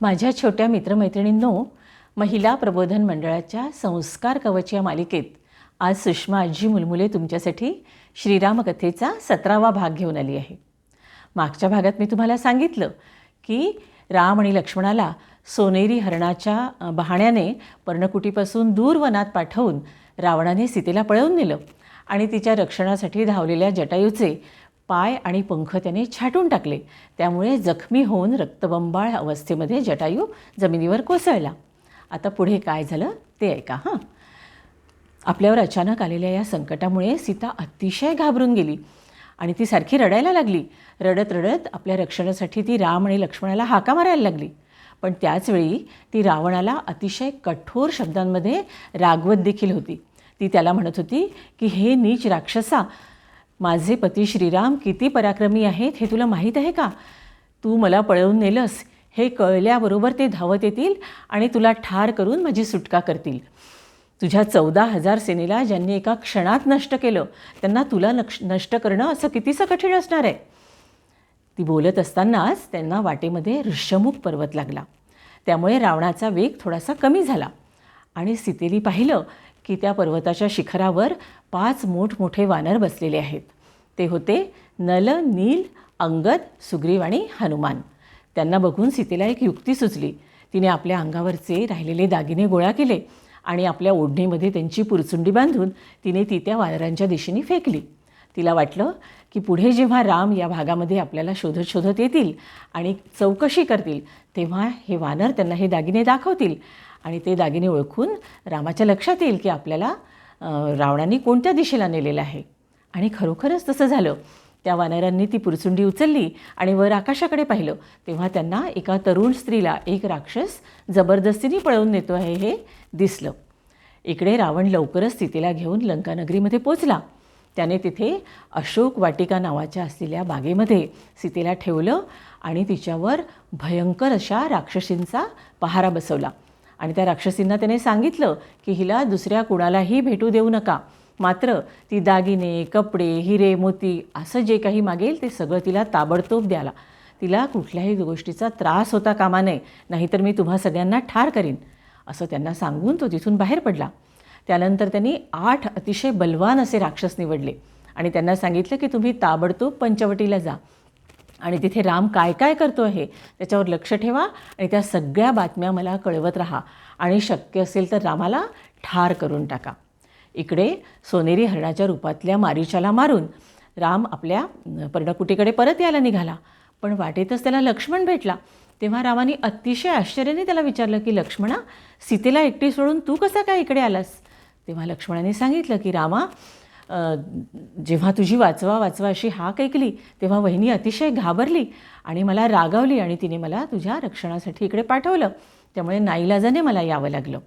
माझ्या छोट्या मित्रमैत्रिणींनो महिला प्रबोधन मंडळाच्या संस्कार कवच या मालिकेत आज सुषमा आजी मुलमुले तुमच्यासाठी श्रीरामकथेचा सतरावा भाग घेऊन आली आहे. मागच्या भागात मी तुम्हाला सांगितलं की राम आणि लक्ष्मणाला सोनेरी हरणाच्या बहाण्याने पर्णकुटीपासून दूर वनात पाठवून रावणाने सीतेला पळवून नेलं आणि तिच्या रक्षणासाठी धावलेल्या जटायूचे पाय आणि पंख त्याने छाटून टाकले. त्यामुळे जखमी होऊन रक्तबंबाळ अवस्थेमध्ये जटायू जमिनीवर कोसळला. आता पुढे काय झालं ते ऐका हां. आपल्यावर अचानक आलेल्या या संकटामुळे सीता अतिशय घाबरून गेली आणि ती सारखी रडायला लागली. रडत रडत आपल्या रक्षणासाठी ती राम आणि लक्ष्मणाला हाका मारायला लागली. पण त्याचवेळी ती रावणाला अतिशय कठोर शब्दांमध्ये रागवत देखील होती. ती त्याला म्हणत होती की हे नीच राक्षसा माझे पती श्रीराम किती पराक्रमी आहेत हे तुला माहीत आहे का? तू मला पळवून नेलंस. हे कळल्याबरोबर ते धावत येतील आणि तुला ठार करून माझी सुटका करतील. तुझ्या चौदा हजार सेनेला ज्यांनी एका क्षणात नष्ट केलं त्यांना तुला नक्ष नष्ट करणं असं कितीसं कठीण असणार आहे? ती बोलत असतानाच त्यांना वाटेमध्ये ऋषमुख पर्वत लागला. त्यामुळे रावणाचा वेग थोडासा कमी झाला आणि सीतेली पाहिलं की त्या पर्वताच्या शिखरावर पाच मोठमोठे वानर बसलेले आहेत. ते होते नल नील अंगद सुग्रीव आणि हनुमान. त्यांना बघून सीतेला एक युक्ती सुचली. तिने आपल्या अंगावरचे राहिलेले दागिने गोळा केले आणि आपल्या ओढणीमध्ये त्यांची पुरचुंडी बांधून तिने ती त्या वानरांच्या दिशेने फेकली. तिला वाटलं की पुढे जेव्हा राम या भागामध्ये आपल्याला शोधत शोधत येतील आणि चौकशी करतील तेव्हा हे वानर त्यांना हे दागिने दाखवतील. आणि ते दागिने ओळखून रामाच्या लक्षात येईल की आपल्याला रावणाने कोणत्या दिशेला नेलेलं आहे. आणि खरोखरच तसं झालं. त्या वानरांनी ती पुरचुंडी उचलली आणि वर आकाशाकडे पाहिलं. तेव्हा त्यांना एका तरुण स्त्रीला एक राक्षस जबरदस्तीने पळवून नेतो आहे हे दिसलं. इकडे रावण लवकरच सीतेला घेऊन लंकानगरीमध्ये पोचला त्याने तिथे अशोक वाटिका नावाच्या असलेल्या बागेमध्ये सीतेला ठेवलं आणि तिच्यावर भयंकर अशा राक्षसींचा पहारा बसवला. आणि त्या राक्षसींना त्याने सांगितलं की हिला दुसऱ्या कुणालाही भेटू देऊ नका. मात्र ती दागिने कपडे हिरे मोती असं जे काही मागेल ते सगळं तिला ताबडतोब द्याला तिला कुठल्याही गोष्टीचा त्रास होता कामा नये नाहीतर मी तुम्हा सगळ्यांना ठार करीन असं त्यांना सांगून तो तिथून बाहेर पडला. त्यानंतर त्यांनी आठ अतिशय बलवान असे राक्षस निवडले. आणि त्यांना सांगितलं की तुम्ही ताबडतोब पंचवटीला जा. आणि तिथे राम काय काय करतो आहे त्याच्यावर लक्ष ठेवा आणि त्या सगळ्या बातम्या मला कळवत राहा. आणि शक्य असेल तर रामाला ठार करून टाका. इकडे सोनेरी हरणाच्या रूपातल्या मारीच्याला मारून राम आपल्या पर्णकुटीकडे परत यायला निघाला. पण वाटेतच त्याला लक्ष्मण भेटला. तेव्हा रामाने अतिशय आश्चर्याने त्याला विचारलं की लक्ष्मणा सीतेला एकटी सोडून तू कसा काय इकडे आलास? तेव्हा लक्ष्मणाने सांगितलं की रामा जेव्हा तुझी वाचवा वाचवा अशी हाक ऐकली तेव्हा वहिनी अतिशय घाबरली आणि मला रागावली आणि तिने मला तुझ्या रक्षणासाठी इकडे पाठवलं. त्यामुळे नाईलाजाने मला यावं लागलं.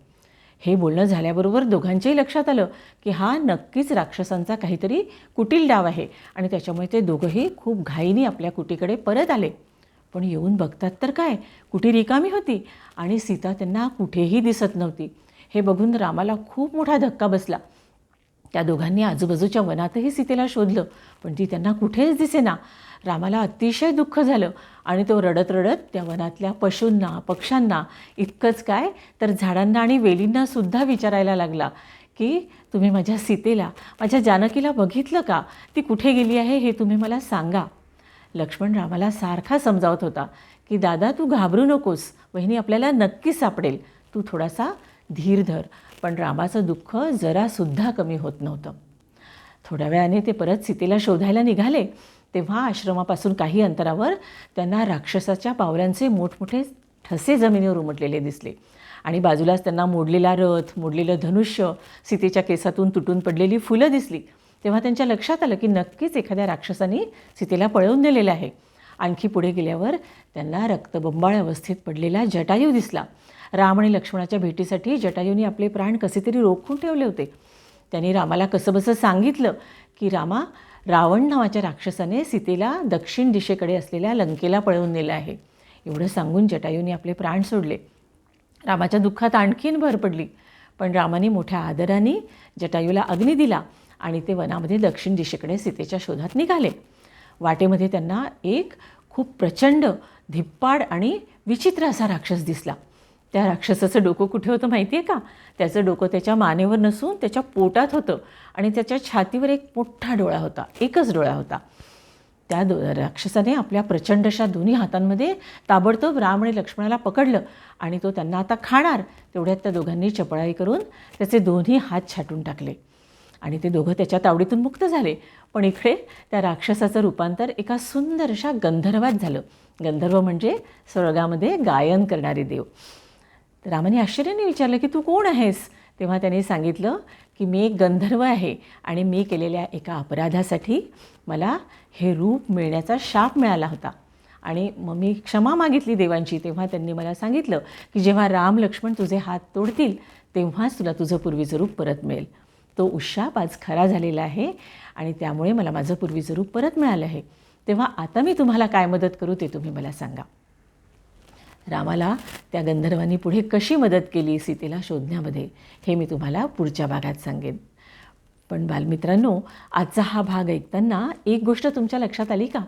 हे बोलणं झाल्याबरोबर दोघांच्याही लक्षात आलं की हा नक्कीच राक्षसांचा काहीतरी कुटील डाव आहे आणि त्याच्यामुळे ते दोघंही खूप घाईने आपल्या कुटीकडे परत आले. पण येऊन बघतात तर काय? कुटी रिकामी होती आणि सीता त्यांना कुठेही दिसत नव्हती. हे बघून रामाला खूप मोठा धक्का बसला. त्या दोघांनी आजूबाजूच्या वनातही सीतेला शोधलं पण ती त्यांना कुठेच दिसेना. रामाला अतिशय दुःख झालं आणि तो रडत रडत त्या वनातल्या पशूंना पक्ष्यांना इतकंच काय तर झाडांना आणि वेलींना सुद्धा विचारायला लागला की तुम्ही माझ्या सीतेला माझ्या जानकीला बघितलं का? ती कुठे गेली आहे हे तुम्ही मला सांगा. लक्ष्मण रामाला सारखा समजावत होता की दादा तू घाबरू नकोस. बहिणी आपल्याला नक्की सापडेल. तू थोडासा धीर धर पण रामाचं दुःख जरासुद्धा कमी होत नव्हतं. थोड्या वेळाने ते परत सीतेला शोधायला निघाले. तेव्हा आश्रमापासून काही अंतरावर त्यांना राक्षसाच्या पावलांचे मोठमोठे ठसे जमिनीवर उमटलेले दिसले. आणि बाजूलाच त्यांना मोडलेला रथ मोडलेलं धनुष्य सीतेच्या केसातून तुटून पडलेली फुलं दिसली. तेव्हा त्यांच्या लक्षात आलं की नक्कीच एखाद्या राक्षसाने सीतेला पळवून नेलेलं आहे. आणखी पुढे गेल्यावर त्यांना रक्तबंबाळ अवस्थेत पडलेला जटायू दिसला. राम आणि लक्ष्मणाच्या भेटीसाठी जटायूने आपले प्राण कसे तरी रोखून ठेवले होते. त्यांनी रामाला कसंबसं सांगितलं की रामा रावण नावाच्या राक्षसाने सीतेला दक्षिण दिशेकडे असलेल्या लंकेला पळवून नेलं आहे. एवढं सांगून जटायूने आपले प्राण सोडले. रामाच्या दुःखात आणखीन भर पडली. पण रामाने मोठ्या आदराने जटायूला अग्नी दिला आणि ते वनामध्ये दक्षिण दिशेकडे सीतेच्या शोधात निघाले. वाटेमध्ये त्यांना एक खूप प्रचंड धिप्पाड आणि विचित्र असा राक्षस दिसला. त्या राक्षसाचं डोकं कुठे होतं माहिती आहे का? त्याचं डोकं त्याच्या मानेवर नसून त्याच्या पोटात होतं आणि त्याच्या छातीवर एक मोठा डोळा होता एकच डोळा होता. त्या दो राक्षसाने आपल्या प्रचंड अशा दोन्ही हातांमध्ये ताबडतोब राम आणि लक्ष्मणाला पकडलं आणि तो त्यांना आता खाणार तेवढ्यात त्या दोघांनी चपळाई करून त्याचे दोन्ही हात छाटून टाकले. आणि ते दोघं त्याच्या तावडीतून मुक्त झाले. पण इकडे त्या राक्षसाचं रूपांतर एका सुंदर अशा गंधर्वात झालं. गंधर्व म्हणजे स्वर्गामध्ये गायन करणारे देव. तर रामाने आश्चर्याने विचारलं की तू कोण आहेस? तेव्हा त्याने सांगितलं की मी एक गंधर्व आहे आणि मी केलेल्या एका अपराधासाठी मला हे रूप मिळण्याचा शाप मिळाला होता. आणि मग मी क्षमा मागितली देवांची. तेव्हा त्यांनी मला सांगितलं की जेव्हा राम लक्ष्मण तुझे हात तोडतील तेव्हाच तुला तुझं पूर्वीचं रूप परत मिळेल. तो उशाप आज खरा झालेला आहे आणि त्यामुळे मला माझं पूर्वीचं रूप परत मिळालं आहे. तेव्हा आता मी तुम्हाला काय मदत करू ते तुम्ही मला सांगा. रामाला त्या गंधर्वांनी पुढे कशी मदत केली सीतेला शोधण्यामध्ये हे मी तुम्हाला पुढच्या भागात सांगेन. पण बालमित्रांनो आजचा हा भाग ऐकताना एक गोष्ट तुमच्या लक्षात आली का?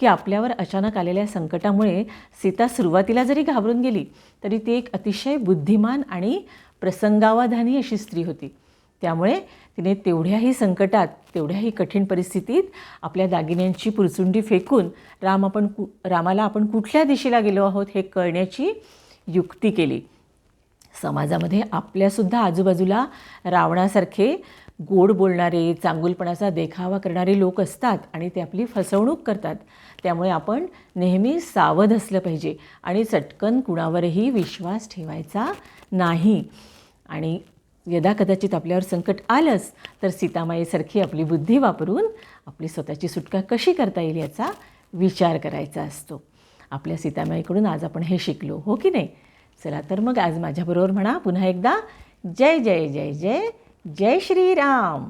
की आपल्यावर अचानक आलेल्या संकटामुळे सीता सुरुवातीला जरी घाबरून गेली तरी ती एक अतिशय बुद्धिमान आणि प्रसंगावाधानी अशी स्त्री होती. त्यामुळे तिने तेवढ्याही संकटात तेवढ्याही कठीण परिस्थितीत आपल्या दागिन्यांची पुरचुंडी फेकून राम आपण कु रामाला आपण कुठल्या दिशेला गेलो आहोत हे कळण्याची युक्ती केली. समाजामध्ये आपल्यासुद्धा आजूबाजूला रावणासारखे गोड बोलणारे चांगुलपणाचा देखावा करणारे लोक असतात आणि ते आपली फसवणूक करतात. त्यामुळे आपण नेहमी सावध असलं पाहिजे आणि चटकन कुणावरही विश्वास ठेवायचा नाही. आणि यदा कदाचित आपल्यावर संकट आलंच तर सीतामाईसारखी आपली बुद्धी वापरून आपली स्वतःची सुटका कशी करता येईल याचा विचार करायचा असतो. आपल्या सीतामाईकडून आज आपण हे शिकलो हो की नाही? चला तर मग आज माझ्याबरोबर म्हणा. पुन्हा एकदा जय जय जय जय जय श्रीराम.